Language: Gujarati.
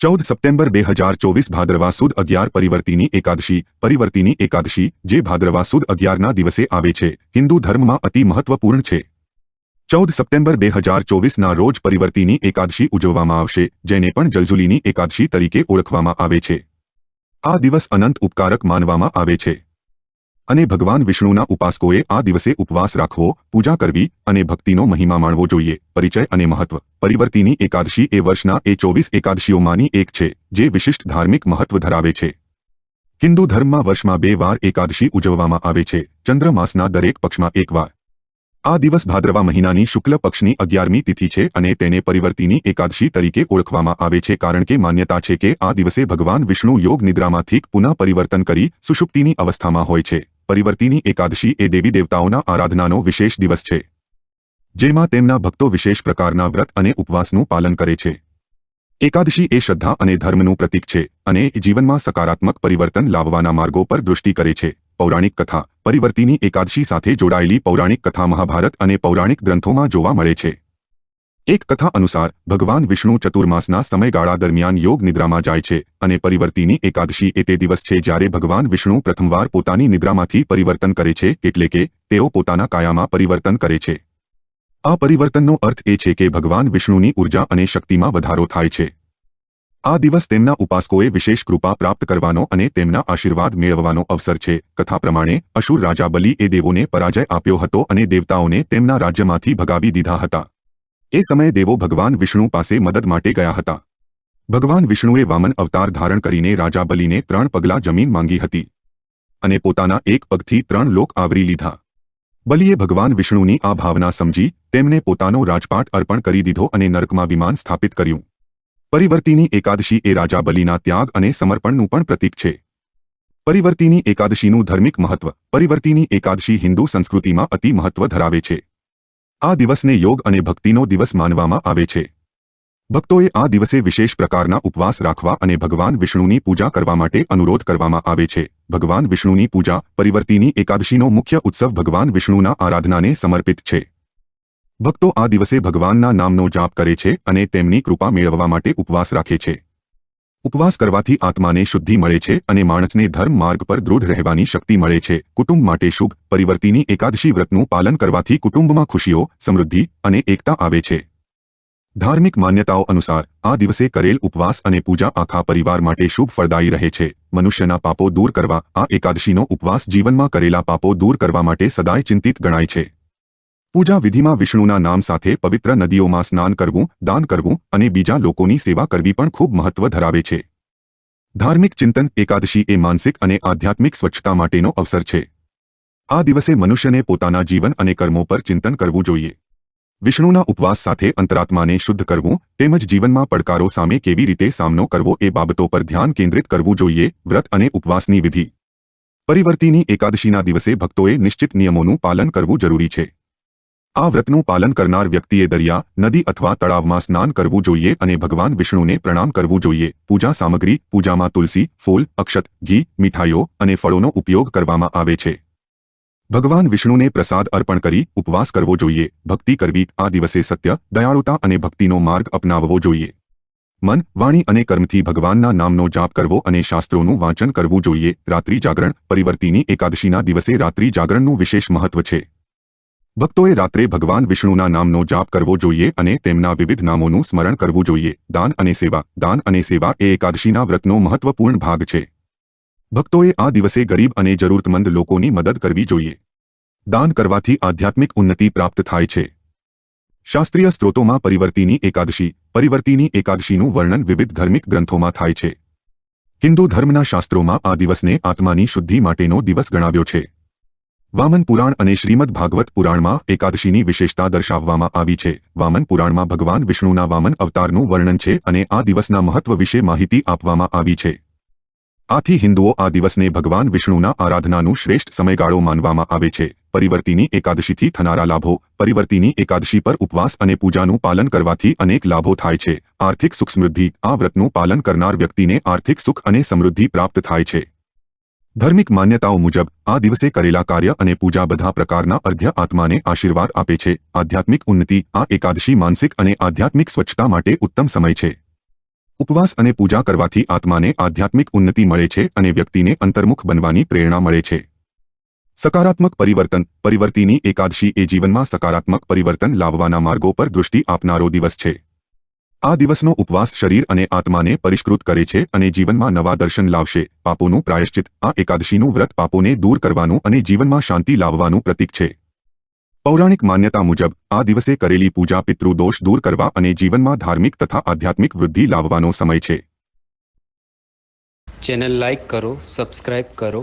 ચૌદ સપ્ટેમ્બર બે હજાર ચોવીસ ભાદરવા સુદ અગિયાર પરિવર્તિની એકાદશી પરિવર્તિની એકાદશી, જે ભાદરવા સુદ અગિયારના દિવસે આવે છે, હિન્દુ ધર્મમાં અતિ મહત્વપૂર્ણ છે. ચૌદ સપ્ટેમ્બર બે હજાર ચોવીસના રોજ પરિવર્તિની એકાદશી ઉજવવામાં આવશે, જેને પણ જલજુલીની એકાદશી તરીકે ઓળખવામાં આવે છે. આ દિવસ અનંત ઉપકારક માનવામાં આવે છે. અને ભગવાન વિષ્ણુના ઉપાસકોએ આ દિવસે ઉપવાસ રાખવો, પૂજા કરવી અને ભક્તિનો મહિમા માણવો જોઈએ, પરિચય અને મહત્વ. પરિવર્તિની એકાદશી એ વર્ષના એ ચોવીસ એકાદશીઓમાંની એક છે, જે વિશિષ્ટ ધાર્મિક મહત્વ ધરાવે છે. હિન્દુ ધર્મમાં વર્ષમાં બે વાર એકાદશી ઉજવવામાં આવે છે ચંદ્રમાસના દરેક પક્ષમાં એક વાર. આ દિવસ ભાદ્રવા મહિનાની શુક્લ પક્ષની અગિયારમી તિથિ છે અને તેને પરિવર્તિની એકાદશી તરીકે ઓળખવામાં આવે છે કારણ કે માન્યતા છે કે આ દિવસે ભગવાન વિષ્ણુ યોગ નિદ્રામાંથી પુનઃ પરિવર્તન કરી સુષુપ્તિની અવસ્થામાં હોય છે. પરિવર્તિની એકાદશી એ દેવી દેવતાઓના આરાધનાનો વિશેષ દિવસ છે. જેમાં તેમના ભક્તો વિશેષ પ્રકારના વ્રત અને ઉપવાસનું પાલન કરે છે. એકાદશી એ શ્રદ્ધા અને ધર્મનું પ્રતીક છે અને જીવનમાં સકારાત્મક પરિવર્તન લાવવાના માર્ગો પર દૃષ્ટિ કરે છે. પૌરાણિક કથા પરિવર્તિની એકાદશી સાથે જોડાયેલી પૌરાણિક કથા મહાભારત અને પૌરાણિક ગ્રંથોમાં જોવા મળે છે. એક કથા અનુસાર ભગવાન વિષ્ણુ ચતુર્માસના સમયગાળા દરમિયાન યોગ નિદ્રામાં જાય છે અને પરિવર્તિની એકાદશી એ તે દિવસ છે જ્યારે ભગવાન વિષ્ણુ પ્રથમવાર પોતાની નિદ્રામાંથી પરિવર્તન કરે છે, એટલે કે તેઓ પોતાના કાયામાં પરિવર્તન કરે છે. આ પરિવર્તનનો અર્થ એ છે કે ભગવાન વિષ્ણુની ઊર્જા અને શક્તિમાં વધારો થાય છે. આ દિવસ તેમના ઉપાસકોએ વિશેષ કૃપા પ્રાપ્ત કરવાનો અને તેમના આશીર્વાદ મેળવવાનો અવસર છે. કથા પ્રમાણે અશુર રાજા બલી એ દેવોને પરાજય આપ્યો હતો અને દેવતાઓને તેમના રાજ્યમાંથી ભગાવી દીધા હતા. એ સમયે દેવો ભગવાન વિષ્ણુ પાસે મદદ માટે ગયા હતા. ભગવાન વિષ્ણુએ વામન અવતાર ધારણ કરીને રાજા બલીને ત્રણ પગલાં જમીન માંગી હતી અને પોતાના એક પગથી ત્રણ લોક આવરી લીધા. બલિએ ભગવાન વિષ્ણુની આ ભાવના સમજી, તેમને પોતાનો રાજપાટ અર્પણ કરી દીધો અને નર્કમાં વિમાન સ્થાપિત કર્યું. પરિવર્તિની એકાદશી એ રાજા બલિના ત્યાગ અને સમર્પણનું પણ પ્રતીક છે. પરિવર્તિની એકાદશીનું ધાર્મિક મહત્વ, પરિવર્તિની એકાદશી હિન્દુ સંસ્કૃતિમાં અતિ મહત્વ ધરાવે છે. આ દિવસને યોગ અને ભક્તિનો દિવસ માનવામાં આવે છે. ભક્તોએ આ દિવસે વિશેષ પ્રકારના ઉપવાસ રાખવા અને ભગવાન વિષ્ણુની પૂજા કરવા માટે અનુરોધ કરવામાં આવે છે. ભગવાન વિષ્ણુની પૂજા પરિવર્તિની એકાદશીનો મુખ્ય ઉત્સવ ભગવાન વિષ્ણુના આરાધનાને સમર્પિત છે. ભક્તો આ દિવસે ભગવાનના નામનો જાપ કરે છે અને તેમની કૃપા મેળવવા માટે ઉપવાસ રાખે છે. ઉપવાસ કરવાથી આત્માને શુદ્ધિ મળે છે અને માણસને ધર્મ માર્ગ પર દૃઢ રહેવાની શક્તિ મળે છે. કુટુંબ માટે શુભ પરિવર્તિની એકાદશી વ્રતનું પાલન કરવાથી કુટુંબમાં ખુશીઓ, સમૃદ્ધિ અને એકતા આવે છે. ધાર્મિક માન્યતાઓ અનુસાર આ દિવસે કરેલ ઉપવાસ અને પૂજા આખા પરિવાર માટે શુભ ફળદાયી રહે છે. મનુષ્યના પાપો દૂર કરવા, આ એકાદશીનો ઉપવાસ જીવનમાં કરેલા પાપો દૂર કરવા માટે સદાય ચિંતિત ગણાય છે. પૂજા વિધિમાં વિષ્ણુના નામ સાથે પવિત્ર નદીઓમાં સ્નાન કરવું, દાન કરવું અને બીજા લોકોની સેવા કરવી પણ ખૂબ મહત્વ ધરાવે છે. ધાર્મિક ચિંતન એકાદશી એ માનસિક અને આધ્યાત્મિક સ્વચ્છતા માટેનો અવસર છે. આ દિવસે મનુષ્યને પોતાના જીવન અને કર્મો પર ચિંતન કરવું જોઈએ. વિષ્ણુના ઉપવાસ સાથે અંતરાત્માને શુદ્ધ કરવું તેમજ જીવનમાં પડકારો સામે કેવી રીતે સામનો કરવો એ બાબતો પર ધ્યાન કેન્દ્રિત કરવું જોઈએ, વ્રત અને ઉપવાસની વિધિ. પરિવર્તિની એકાદશીના દિવસે ભક્તોએ નિશ્ચિત નિયમોનું પાલન કરવું જરૂરી છે. આ વ્રતનું પાલન કરનાર વ્યક્તિએ દરિયા, નદી અથવા તળાવમાં સ્નાન કરવું જોઈએ અને ભગવાન વિષ્ણુને પ્રણામ કરવું જોઈએ. પૂજા સામગ્રી, પૂજામાં તુલસી, ફૂલ, અક્ષત, ઘી, મીઠાઈઓ અને ફળોનો ઉપયોગ કરવામાં આવે છે. ભગવાન વિષ્ણુને પ્રસાદ અર્પણ કરી ઉપવાસ કરવો જોઈએ. ભક્તિ કરવી આ દિવસે સત્ય, દયાળુતા અને ભક્તિનો માર્ગ અપનાવવો જોઈએ. મન, વાણી અને કર્મથી ભગવાનના નામનો જાપ કરવો અને શાસ્ત્રોનું વાંચન કરવું જોઈએ. રાત્રિ જાગરણ, પરિવર્તિની એકાદશીના દિવસે રાત્રિ જાગરણનું વિશેષ મહત્વ છે. ભક્તોએ રાત્રે ભગવાન વિષ્ણુના નામનો જાપ કરવો જોઈએ અને તેમના વિવિધ નામોનું સ્મરણ કરવું જોઈએ. દાન અને સેવા, દાન અને સેવા એ એકાદશીના વ્રતનો મહત્વપૂર્ણ ભાગ છે. ભક્તોએ આ દિવસે ગરીબ અને જરૂરતમંદ લોકોની મદદ કરવી જોઈએ. દાન કરવાથી આધ્યાત્મિક ઉન્નતિ પ્રાપ્ત થાય છે. શાસ્ત્રીય સ્ત્રોતોમાં પરિવર્તિની એકાદશી, પરિવર્તિની એકાદશીનું વર્ણન વિવિધ ધાર્મિક ગ્રંથોમાં થાય છે. હિન્દુ ધર્મના શાસ્ત્રોમાં આ દિવસને આત્માની શુદ્ધિ માટેનો દિવસ ગણાવ્યો છે. વામન પુરાણ અને શ્રીમદ ભાગવત પુરાણમાં એકાદશીની વિશેષતા દર્શાવવામાં આવી છે. વામન પુરાણમાં ભગવાન વિષ્ણુના વામન અવતારનું વર્ણન છે અને આ દિવસના મહત્વ વિશે માહિતી આપવામાં આવી છે. આથી હિન્દુઓ આ દિવસને ભગવાન વિષ્ણુના આરાધનાનું શ્રેષ્ઠ સમયગાળો માનવામાં આવે છે. પરિવર્તિની એકાદશીથી થનારા લાભો, પરિવર્તિની એકાદશી પર ઉપવાસ અને પૂજાનું પાલન કરવાથી અનેક લાભો થાય છે. આર્થિક સુખ સમૃદ્ધિ આ વ્રતનું પાલન કરનાર વ્યક્તિને આર્થિક સુખ અને સમૃદ્ધિ પ્રાપ્ત થાય છે. ધાર્મિક માન્યતાઓ મુજબ, આ દિવસે કરેલા કાર્ય અને પૂજા બધા પ્રકારના અર્ધ્ય આત્માને આશીર્વાદ આપે છે. આધ્યાત્મિક ઉન્નતિ, આ એકાદશી માનસિક અને આધ્યાત્મિક સ્વચ્છતા માટે ઉત્તમ સમય છે. ઉપવાસ અને પૂજા કરવાથી આત્માને આધ્યાત્મિક ઉન્નતિ મળે છે અને વ્યક્તિને અંતર્મુખ બનવાની પ્રેરણા મળે છે. સકારાત્મક પરિવર્તન પરિવર્તિની એકાદશી એ જીવનમાં સકારાત્મક પરિવર્તન લાવવાના માર્ગો પર દૃષ્ટિ આપનારો દિવસ છે. આ દિવસનો ઉપવાસ શરીર અને આત્માને પરિષ્કૃત કરે છે અને જીવનમાં નવા દર્શન લાવશે. પાપોનું પ્રાયશ્ચિત આ એકાદશીનું વ્રત પાપોને દૂર કરવાનું અને જીવનમાં શાંતિ લાવવાનું પ્રતીક છે. પૌરાણિક માન્યતા મુજબ, આ દિવસે કરેલી પૂજા પિતૃદોષ દૂર કરવા અને જીવનમાં ધાર્મિક તથા આધ્યાત્મિક વૃદ્ધિ લાવવાનો સમય છે. ચેનલ લાઇક કરો, સબસ્ક્રાઇબ કરો